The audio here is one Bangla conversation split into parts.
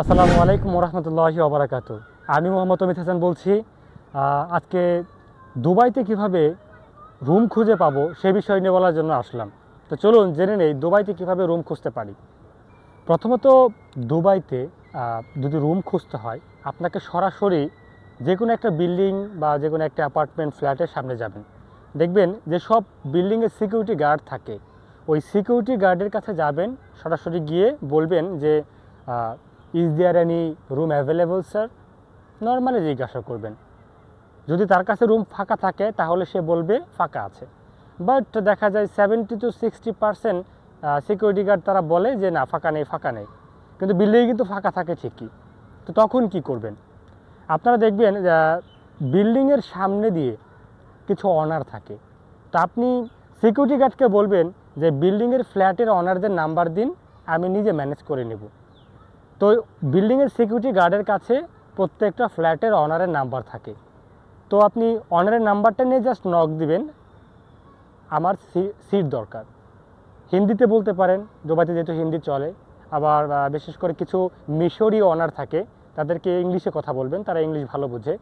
আসসালামু আলাইকুম রহমতুল্লাহি ওবরাকাত। আমি মোহাম্মদ অমিত হাসান বলছি আজকে দুবাইতে কীভাবে রুম খুঁজে পাবো সে বিষয় নিয়ে বলার জন্য আসলাম। তো চলুন জেনে নেই দুবাইতে কীভাবে রুম খুঁজতে পারি। প্রথমত দুবাইতে যদি রুম খুঁজতে হয়, আপনাকে সরাসরি যে কোনো একটা বিল্ডিং বা যে কোনো একটা অ্যাপার্টমেন্ট ফ্ল্যাটের সামনে যাবেন। দেখবেন যে সব বিল্ডিংয়ের সিকিউরিটি গার্ড থাকে। ওই সিকিউরিটি গার্ডের কাছে যাবেন, সরাসরি গিয়ে বলবেন যে is there any room available sir normally জিজ্ঞাসা করবেন। যদি তার কাছে রুম ফাঁকা থাকে, তাহলে সে বলবে ফাঁকা আছে। বাট দেখা যায় seventy to sixty percent security guard তারা বলে যে, না, ফাঁকা নেই ফাঁকা নেই। কিন্তু বিল্ডিংয়ে কিন্তু ফাঁকা থাকে ঠিকই। তো তখন কি করবেন? আপনারা দেখবেন বিল্ডিংয়ের সামনে দিয়ে কিছু অনার থাকে। তো আপনি সিকিউরিটি গার্ডকে বলবেন যে বিল্ডিংয়ের ফ্ল্যাটের অনারদের নাম্বার দিন, আমি নিজে ম্যানেজ করে নেব। তো বিল্ডিংয়ের সিকিউরিটি গার্ডের কাছে প্রত্যেকটা ফ্ল্যাটের অনারের নাম্বার থাকে। তো আপনি অনারের নাম্বারটা নিয়ে জাস্ট নক দিবেন। আমার সিট দরকার। হিন্দিতে বলতে পারেন, দুবাইতে যেহেতু হিন্দি চলে, আবার বিশেষ করে কিছু মিশরীয় অনার থাকে, তাদেরকে ইংলিশে কথা বলবেন, তারা ইংলিশ ভালো বোঝে।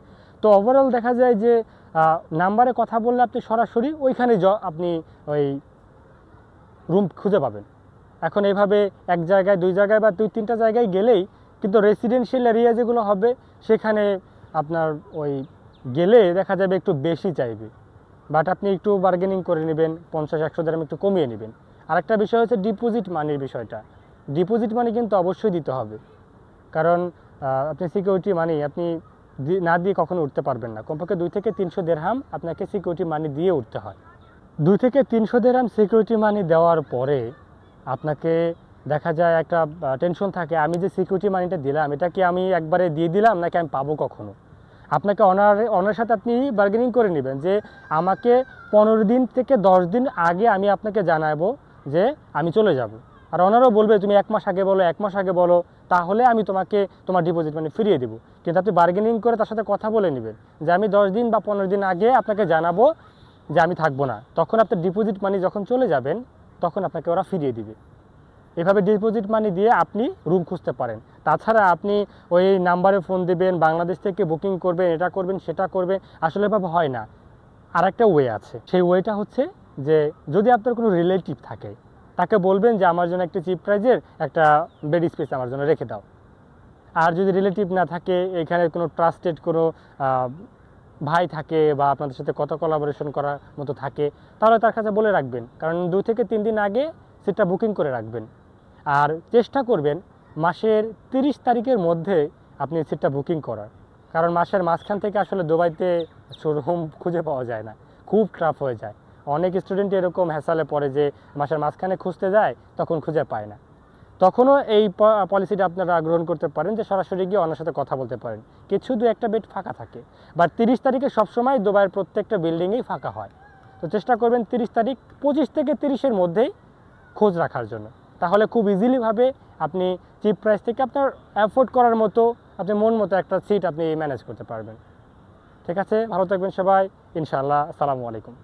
তো ওভারঅল দেখা যায় যে নাম্বারে কথা বললে আপনি সরাসরি ওইখানে আপনি ওই রুম খুঁজে পাবেন। এখন এইভাবে এক জায়গায়, দুই জায়গায় বা দুই, তিনটা জায়গায় গেলেই কিন্তু রেসিডেন্সিয়াল এরিয়া যেগুলো হবে, সেখানে আপনার ওই গেলে দেখা যাবে একটু বেশি চাইবে। বাট আপনি একটু বার্গেনিং করে নেবেন, পঞ্চাশ, একশো দ্রাম একটু কমিয়ে নেবেন। আরেকটা বিষয় হচ্ছে ডিপোজিট মানির বিষয়টা। ডিপোজিট মানি কিন্তু অবশ্যই দিতে হবে। কারণ আপনি সিকিউরিটি মানি আপনি না দিয়ে কখনো উঠতে পারবেন না। কমপক্ষে দুই থেকে তিনশো দেড়হাম আপনাকে সিকিউরিটি মানি দিয়ে উঠতে হয়। দুই থেকে তিনশো দেড়হাম সিকিউরিটি মানি দেওয়ার পরে আপনাকে দেখা যায় একটা টেনশন থাকে, আমি যে সিকিউরিটি মানিটা দিলাম, এটা কি আমি একবারে দিয়ে দিলাম, নাকি আমি পাবো কখনো? আপনাকে অনার অনার সাথে আপনি বার্গেনিং করে নেবেন যে আমাকে পনেরো দিন থেকে দশ দিন আগে আমি আপনাকে জানাব যে আমি চলে যাব। আর ওনারও বলবে, তুমি এক মাস আগে বলো, এক মাস আগে বলো, তাহলে আমি তোমাকে তোমার ডিপোজিট মানে ফিরিয়ে দেবো। কিন্তু আপনি বার্গেনিং করে তার সাথে কথা বলে নেবেন যে, আমি দশ দিন বা পনেরো দিন আগে আপনাকে জানাব যে আমি থাকব না। তখন আপনার ডিপোজিট মানি যখন চলে যাবেন তখন আপনাকে ওরা ফিরিয়ে দিবে। এভাবে ডিপোজিট মানি দিয়ে আপনি রুম খুঁজতে পারেন। তাছাড়া আপনি ওই নাম্বারে ফোন দেবেন, বাংলাদেশ থেকে বুকিং করবেন, এটা করবেন, সেটা করবেন, আসলে এভাবে হয় না। আর একটা ওয়ে আছে। সেই ওয়েটা হচ্ছে যে, যদি আপনার কোনো রিলেটিভ থাকে, তাকে বলবেন যে, আমার জন্য একটা চিপ প্রাইজের একটা বেড স্পেস আমার জন্য রেখে দাও। আর যদি রিলেটিভ না থাকে, এখানে কোনো ট্রাস্টেড কোনো ভাই থাকে বা আপনাদের সাথে কত কোলাবোরেশন করার মতো থাকে, তাহলে তার কাছে বলে রাখবেন। কারণ দু থেকে তিন দিন আগে সিটটা বুকিং করে রাখবেন। আর চেষ্টা করবেন মাসের তিরিশ তারিখের মধ্যে আপনি সিটটা বুকিং করার। কারণ মাসের মাঝখান থেকে আসলে দুবাইতে রুম খুঁজে পাওয়া যায় না। খুব ট্রাফ হয়ে যায়। অনেক স্টুডেন্ট এরকম হ্যাসালে পড়ে যে মাসের মাঝখানে খুঁজতে যায়, তখন খুঁজে পায় না। তখনও এই পলিসিটা আপনারা গ্রহণ করতে পারেন যে সরাসরি গিয়ে ওনার সাথে কথা বলতে পারেন। কিছু দু একটা বেড ফাঁকা থাকে বা তিরিশ তারিখে সবসময় দুবাইয়ের প্রত্যেকটা বিল্ডিংয়েই ফাঁকা হয়। তো চেষ্টা করবেন তিরিশ তারিখ, পঁচিশ থেকে তিরিশের মধ্যেই খোঁজ রাখার জন্য। তাহলে খুব ইজিলিভাবে আপনি চিপ প্রাইস থেকে আপনার অ্যাফোর্ড করার মতো, আপনি মন মতো একটা সিট আপনি ম্যানেজ করতে পারবেন। ঠিক আছে? ভালো থাকবেন সবাই। ইনশাআল্লাহ। আসসালামু আলাইকুম।